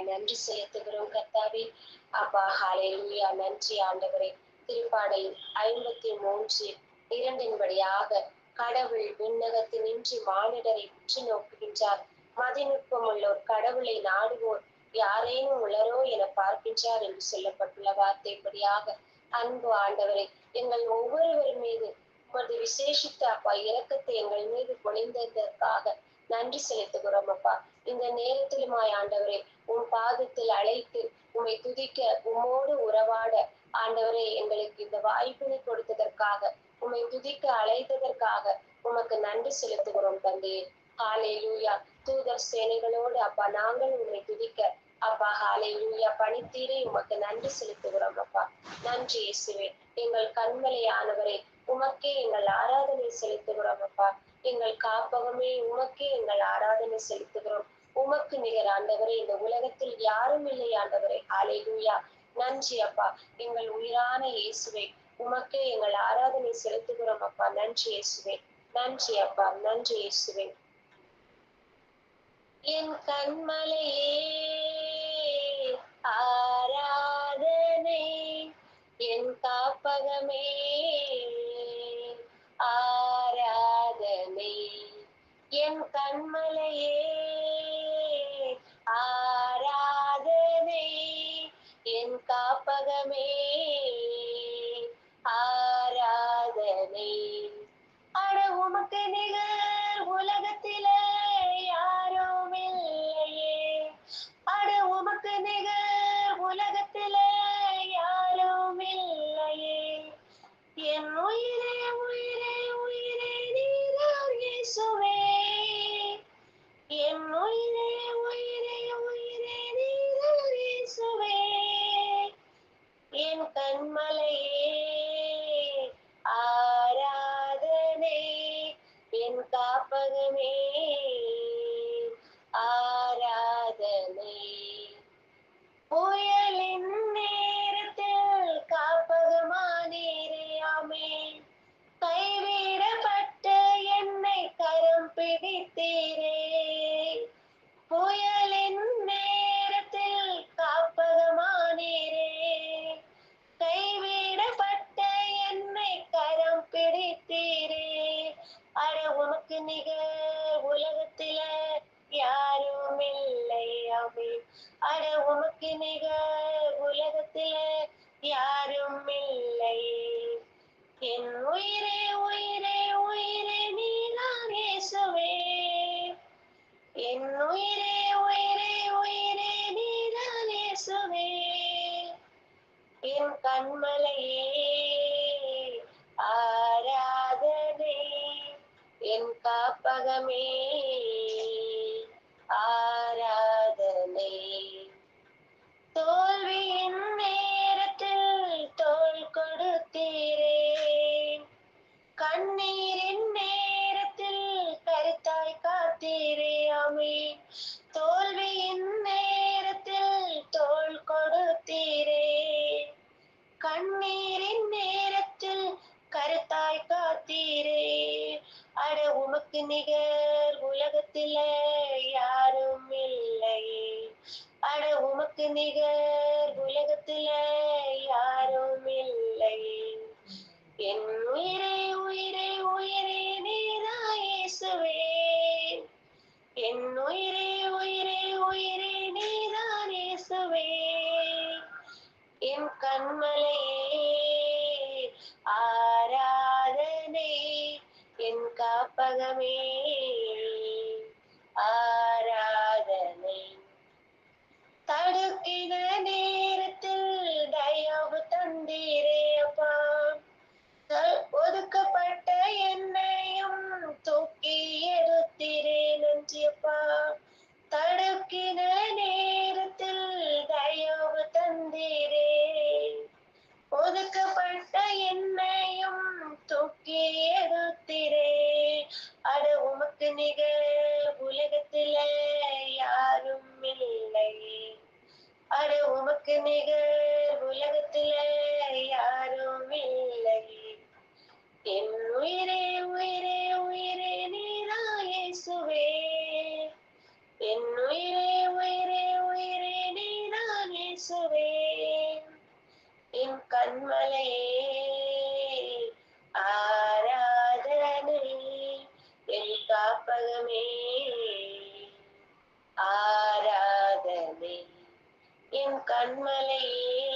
நன்றி செலுத்துகிறோம் கர்த்தாவே. அப்பா ஹாலேலூயா நன்றி ஆண்டவரே. திருப்பாடை ஐம்பத்தி மூன்று. இரண்டின்படியாக கடவுள் விண்ணகத்தினின்றி மானிடரை உற்று நோக்குகின்றார். மதிநுட்பம் உள்ளோர் கடவுளை நாடுவோர். யாரேனும் உளரோ என பார்க்கின்றார் என்று சொல்லப்பட்டுள்ள வார்த்தைப்படியாக அன்பு ஆண்டவரை எங்கள் ஒவ்வொருவர் மீது உமது விசேஷித்த அப்பா இறக்கத்தை எங்கள் மீது பொழிந்ததற்காக நன்றி செலுத்துகிறோம் அப்பா. இந்த நேரத்திலுமாய் ஆண்டவரே உன் பாதத்தில் அழைத்து உம்மை துதிக்க உமோடு உறவாட ஆண்டவரே எங்களுக்கு இந்த வாய்ப்பினை கொடுத்ததற்காக உம்மை துதிக்க அழைத்ததற்காக உமக்கு நன்றி செலுத்துகிறோம் தந்தையே. ஹாலே லூயா தூதர் சேனைகளோடு அப்பா நாங்கள் உன்னை துதிக்க அப்பா ஹாலே லூயா பணித்தீரை உமக்கு நன்றி செலுத்துகிறோம் அப்பா. நன்றி இயேசுவே. எங்கள் கண்மலையானவரே உமக்கே எங்கள் ஆராதனை செலுத்துகிறோம் அப்பா. எங்கள் காப்பகமே உமக்கே எங்கள் ஆராதனை செலுத்துகிறோம். உமக்கு நிகர் ஆண்டவரே இந்த உலகத்தில் யாரும் இல்லை ஆண்டவரே. ஹாலே நன்றி அப்பா. எங்கள் உயிரான இயேசுவே உமக்கே எங்கள் ஆராதனை செலுத்துகிறோம் அப்பா. நன்றி இயேசுவே. நன்றி அப்பா. நன்றி இயேசுவே. என் கண்மலையே ஆரா கண்மலையே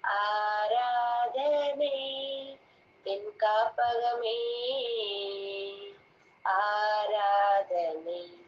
ஆராதனை என் காப்பகமே ஆராதனை.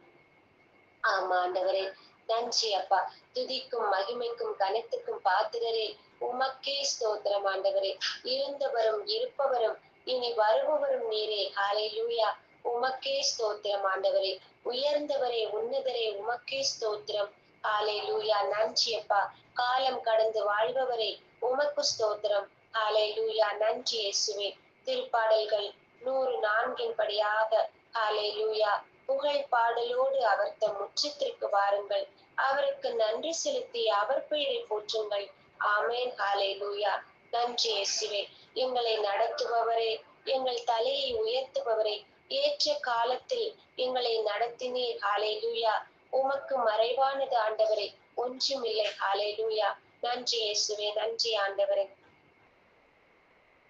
ஆமாண்டவரே நன்றி அப்பா. துதிக்கும் மகிமைக்கும் கனத்துக்கும் பாத்திரரே உமக்கே ஸ்தோத்திரம் ஆண்டவரே. இருந்தவரும் இருப்பவரும் இனி வருபவரும் நீரே. ஹalleluya. உமக்கே ஸ்தோத்திரம் ஆண்டவரே. உயர்ந்தவரே உன்னதரே உமக்கே ஸ்தோத்திரம். ஹalleluya நன்றி அப்பா. காலம் கடந்து வாழ்பவரே உமக்கு ஸ்தோத்திரம். ஹalleluya நன்றி இயேசுவே. திருப்பாடல்கள் நூறு நான்கின் படியாக ஹalleluya புகழ் பாடலோடு அவர் தம் முற்றத்திற்கு வாருங்கள். அவருக்கு நன்றி செலுத்தி அவர் பெயரை போற்றுங்கள். ஆமேன் ஹalleluya நன்றி இயேசுவே. எங்களை நடத்துபவரே எங்கள் தலையை உயர்த்துபவரே ஏற்ற காலத்தில் எங்களை நடத்தினீர். ஹalleluya உமக்கு மறைவானது ஆண்டவரே. ஒன்றுமில்லை. ஹalleluya. நன்றி இயேசுவே நன்றி ஆண்டவரே.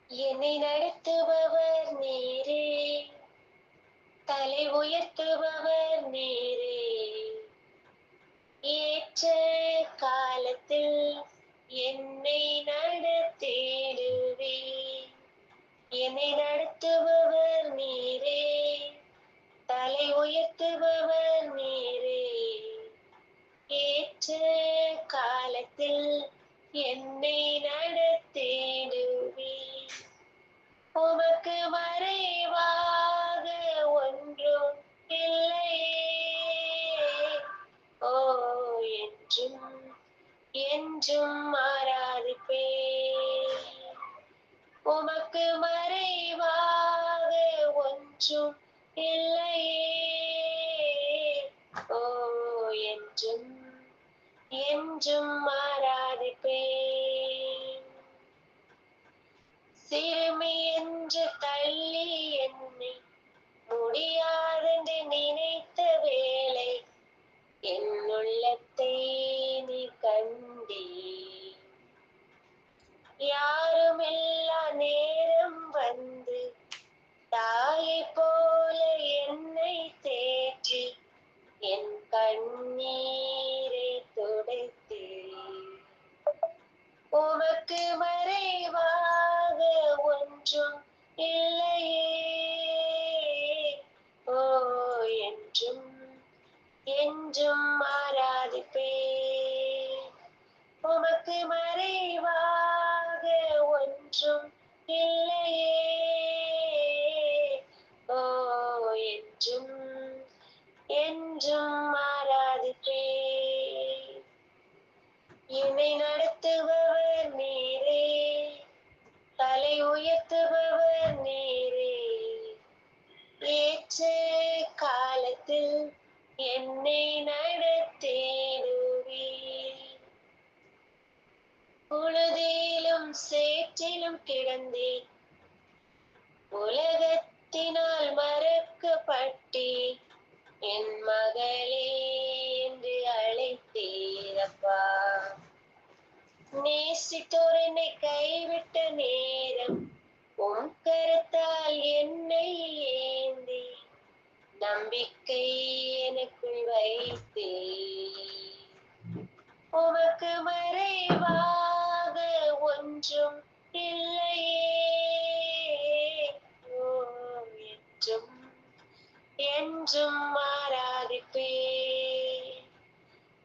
என்னை நடத்துபவர் நீரே. தலை உயர்த்துபவர் நீரே. ஏற்ற காலத்தில் என்னை நடத்திடுவே. என்னை நடத்துபவர் நீரே. தலை உயர்த்துபவர் நீரே ஏற்ற காலத்தில் என்னை நடத்திடுவே உமக்கு மறைவாக ஒன்றும் இல்லையே ஓ என்றும் என்றும் ஆராதிப்பே உமக்கு மறைவாக ஒன்றும் இல்லை. உமக்கு மறைவாக ஒன்றும் இல்லையே. என்னை நடத்திடுவே உழுதியிலும் சேற்றிலும் கிடந்தேன். உலகத்தினால் மறக்கப்பட்டே என் மகளே என்று அழைத்தீரப்பா. நேசித்தோர் என்னை கைவிட்ட நேரம். உன் கருத்தால் என்னை ஏந்தேன் நம்பிக்கை எனக்குள் வைத்தே உமக்கு மறைவாக ஒன்றும் இல்லையே. என்றும் என்றும் மாறாதிப்பே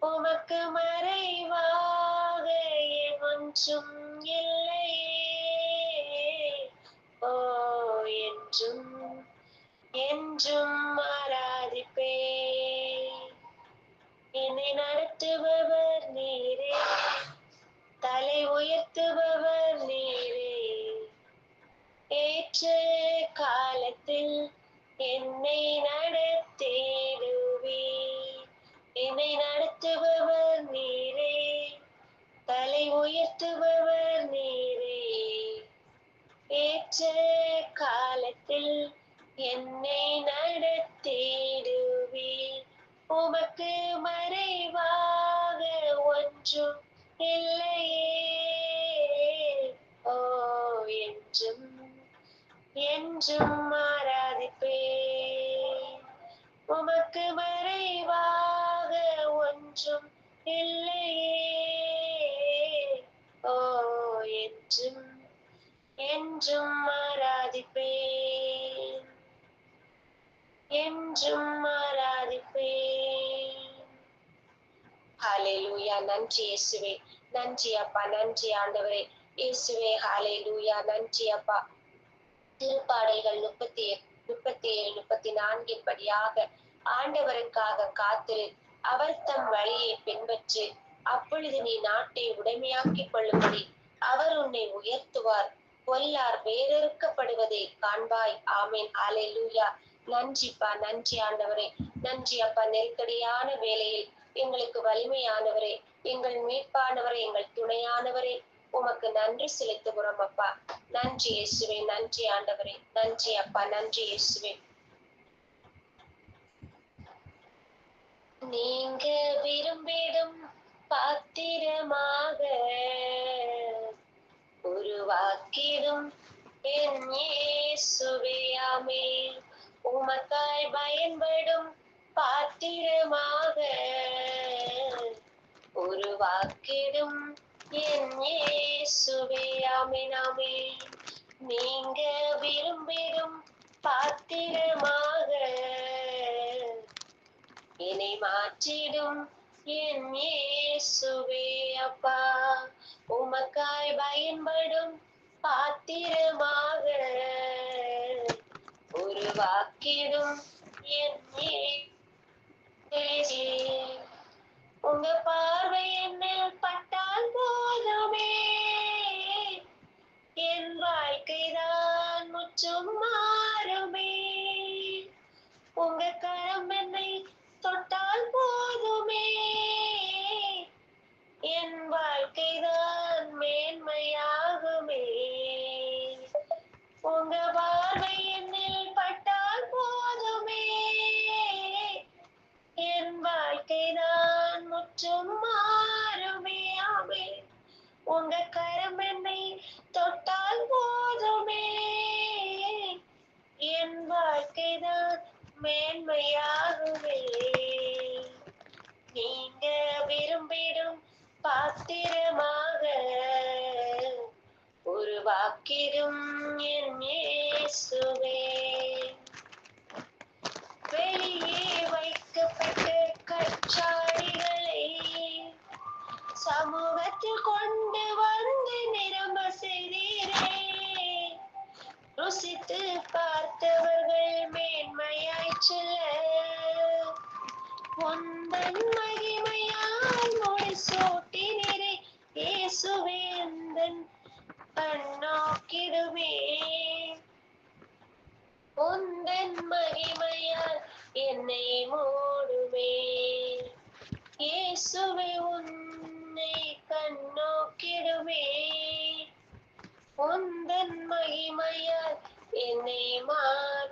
உமக்கு மறைவாக ஒன்றும் இல்லையே. ஓ என்றும் என்றும் ஆராதிப்பே என்னை நடத்துபவர் நீரே. தலை உயர்த்துபவர் நீரே. ஏற்ற காலத்தில் என்னை நடத்திடுவே. என்னை நடத்துபவர் நீரே. தலை உயர்த்துபவர் என்றும் ஆராதிப்பேன் ஹalleluya. நன்றி இயேசுவே. நன்றி அப்பா நன்றி ஆண்டவரே. இயேசுவே ஹாலேலூயா நன்றி அப்பா. திருப்பாடல்கள் முப்பத்தி முப்பத்தி ஏழு முப்பத்தி நான்கின் படியாக ஆண்டவருக்காக காத்திரு அவர் தம் வழியை பின்பற்று அப்பொழுது நீ நாட்டை உடைமையாக்கிக் கொள்ளும்படி அவர் உன்னை உயர்த்துவார். பொல்லார் வேறறுக்கப்படுவதை காண்பாய். ஆமேன். ஹalleluya. நன்றிப்பா நன்றி ஆண்டவரே. நன்றி அப்பா நெருக்கடியான வேலையில் எங்களுக்கு வலிமையானவரே. எங்கள் மீட்பானவரே எங்கள் துணையானவரே. உமக்கு நன்றி செலுத்துகிறோம் அப்பா. நன்றி இயேசுவே நன்றி ஆண்டவரே. நன்றி அப்பா நன்றி இயேசுவே. நீங்க விரும்பிடும் பாத்திரமாக உருவாக்கிடும் என் இயேசுவேயாமே உமக்காய் பயன்படும் பாத்திரமாக உருவாக்கிடும் என் இயேசுவேயாமே நீங்க விரும்பிடும் பாத்திரமாக என்னை மாற்றிடும் என் இயேசுவே அப்பா. உமக்காய் பயன்படும் பாத்திரமாக ஒரு வாக்கிடும் உங்க பார்வை என்னில் பட்டால் போதுமே. என் வாழ்க்கைதான் முற்றும்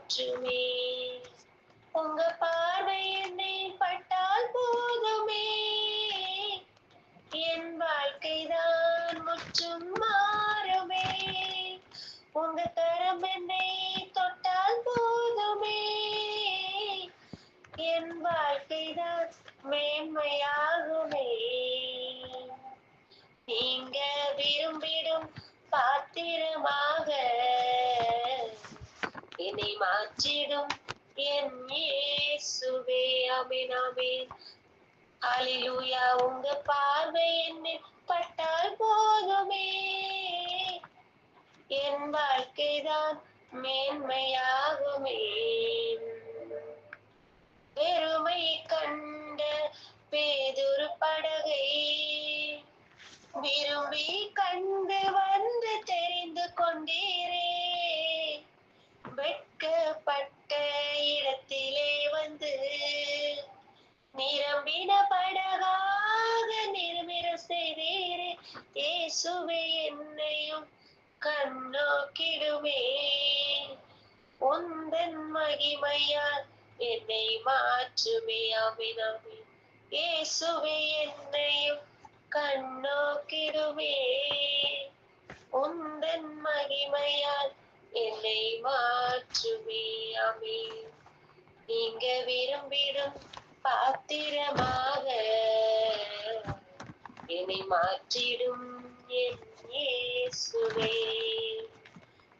மாற்றுமே உங்க பார்வை என்னை பட்டால் போதுமே. என் வாழ்க்கைதான் முற்றும் மாறுமே. உங்க கரம் என்னை தொட்டால் போதுமே. என் வாழ்க்கைதான் மேன்மையாகுமே. நீங்க விரும்பிடும் பாத்திரமாக என்னை மாற்றிடும் என் இயேசுவே. ஆமென் ஆமென். ஹalleluya உங்க பார்வை என்னை பட்டால் போதுமே. என் வாழ்க்கைதான் மேன்மையாகுமே. பெருமை கண்ட பேதுரு படகை. விரும்பி மகிமையால் என்னை மாற்றுமே அமினமே இயேசுவே என்னையும் கண்ணோக்கிடுமே. உந்தன் மகிமையால் என்னை மாற்றுமே அமே நீங்க விரும்பிடும் பாத்திரமாக என்னை மாற்றிடும் என் இயேசுவே.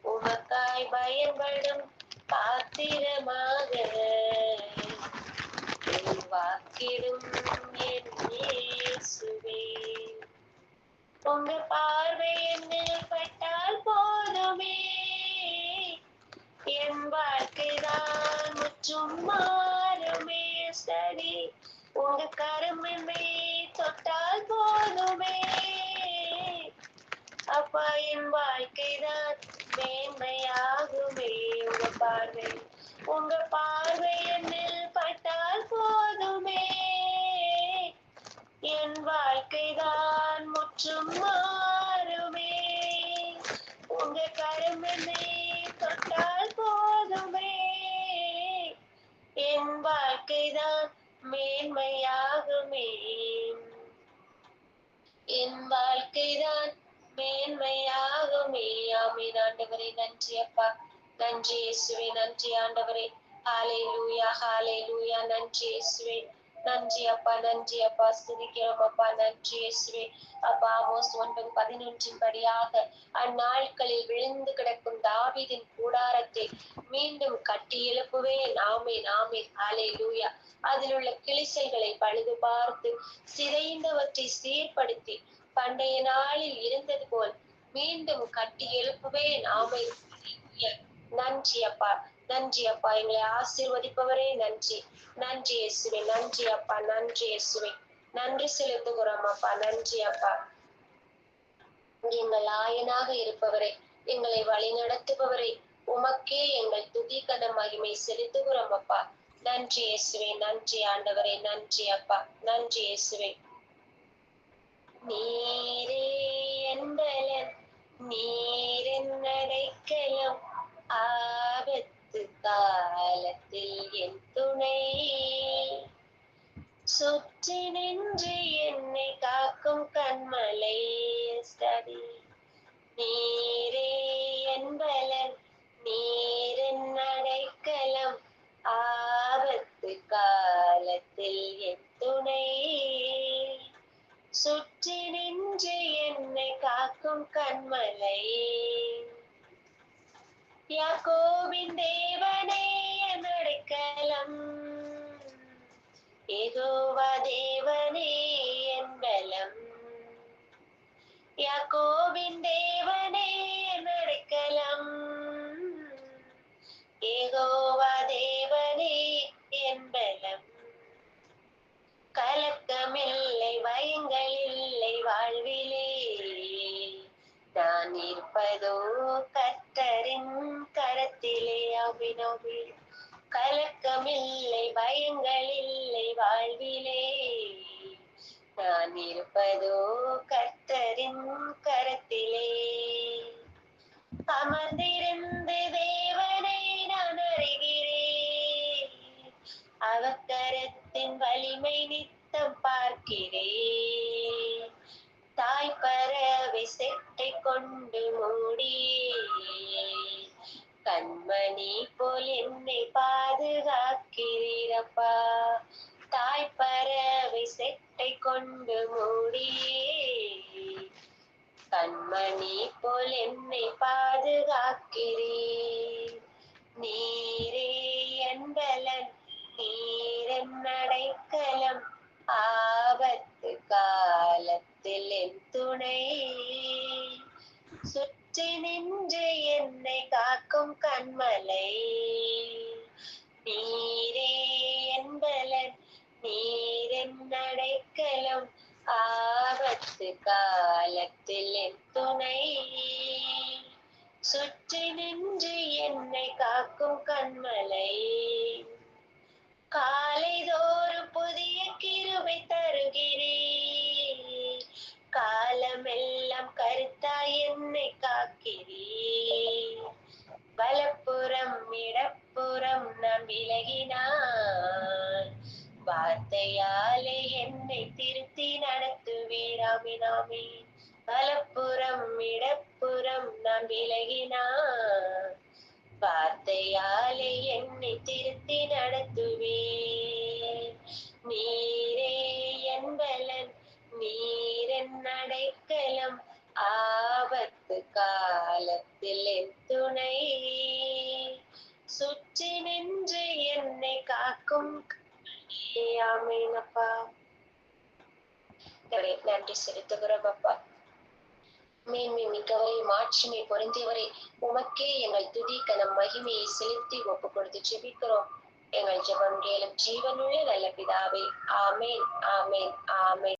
உமக்காய் பயன்படும் பாத்திரமாக வாக்கிடும் என் உங்க பார்வை என்னில் பட்டால் போதுமே. என் வாழ்க்கைதான் முற்றும் மாறுமே சரி. உங்க கரம் என்னை தொட்டால் போதுமே. அப்பா என் வாழ்க்கைதான் மேன்மையாகுமே உங்க பார்வை. உங்க பார்வை என்னில் பட்டால் போதுமே. என் வாழ்க்கைதான் முற்றும் மாறுமே. உங்க கரம் என்னை தொட்டால் போதுமே. என் வாழ்க்கைதான் மேன்மையாகுமே. என் வாழ்க்கைதான் மேன்மையாகுமே. ஆமீன். ஆண்டவரே நன்றி அப்பா. நன்றி இயேசுவே நன்றி ஆண்டவரே. ஹாலே லூயா ஹாலே லூயா நன்றி இயேசுவே. நன்றி அப்பா நன்றி அப்பா. ஸ்துதிக்கிறோம் அப்பா நன்றி இயேசுவே. அப்பா ஆமோஸ் ஒன்பது பதினொன்றின் படியாக அந்நாட்களில் விழுந்து கிடக்கும் தாவிதின் கூடாரத்தை மீண்டும் கட்டி எழுப்புவேன். ஆமேன் ஆமேன். ஹாலே லூயா அதில் உள்ள கிளிசைகளை பழுது பார்த்து சிதைந்தவற்றை சீர்படுத்தி பண்டைய நாளில் இருந்தது போல் மீண்டும் கட்டி எழுப்புவேன். ஆமை நன்றி அப்பா நன்றி அப்பா. எங்களை ஆசீர்வதிப்பவரே நன்றி. நன்றி இயேசுவே நன்றி அப்பா நன்றி இயேசுவே. நன்றி செலுத்துகிறோம் அப்பா நன்றி அப்பா. எங்கள் ஆயனாக இருப்பவரே எங்களை வழி நடத்துபவரே உமக்கே எங்கள் துதி கன மகிமை செலுத்துகிறோம் அப்பா. நன்றி இயேசுவே நன்றி ஆண்டவரே நன்றி அப்பா நன்றி இயேசுவே. நீரே என்பலன் நீரின் அடைக்கலம் ஆபத்து காலத்தில் என் துணை. சுற்றி நின்று என்னை காக்கும் கண்மலை ஸ்டடி நீரே என்பலன் நீரின் அடைக்கலம். ஆபத்து காலத்தில் என் துணை. சுற்றி நின்று என்னை காக்கும் கண்மலை யாக்கோவின் தேவனே என் அடைக்கலம் ஏகோவா தேவனே என் பலம். யாக்கோவின் தேவனே என் அபினோபி கலக்கமில்லை பயங்கள் இல்லை வாழ்விலே. நான் இருப்பதோ கர்த்தரின் கரத்திலே. அமர்ந்திருந்து தேவனை நான் அறிகிறேன். அவக்கரத்தின் வலிமை நித்தம் பார்க்கிறேன். தாய் பறவை செட்டை கொண்டு மூடி கண்மணி போல் என்னை பாதுகாக்கிறீரப்பா. தாய் பறவை செட்டை கொண்டு மூடியே. கண்மணி போல் என்னை பாதுகாக்கிறீர். நீரே என்பலன் நீரன் அடைக்கலம். ஆபத்து காலத்தில் என் துணை. சுற்றி நின்று என்னை காக்கும் கண்மலை. நீரே என்பலன் நீரின் அடைக்கலம். ஆபத்து காலத்தில் துணை. சுற்றி நின்று என்னை காக்கும் கண்மலை. காலைதோறும் புதிய கிருவை தருகிறேன். காலமெல்லாம் கருத்தாய் என்னை காக்கிறீ வலப்புறம் இடப்புறம் நான் விலகினான் வார்த்தையாலே என்னை திருத்தி நடத்துவீராமினாமே. வலப்புறம் இடப்புறம் நான் விலகினான் வார்த்தையாலே என்னை திருத்தி நடத்துவே நீ நடைக்கலம் ஆபத்து காலத்தில் என் துணை சுற்றி நின்று என்னை காக்கும் ஆமேனப்பா நன்றி செலுத்துகிறோம் அப்பா மேன்மை மிக்கவரை மாட்சிமை பொருந்தியவரை உமக்கே எங்கள் துதி கனம் மகிமையை செலுத்தி ஒப்பு கொடுத்து ஜெபிக்கிறோம் எங்கள் ஜெபம் கேளும் ஜீவனுள்ள நல்ல பிதாவே ஆமேன் ஆமேன் ஆமேன்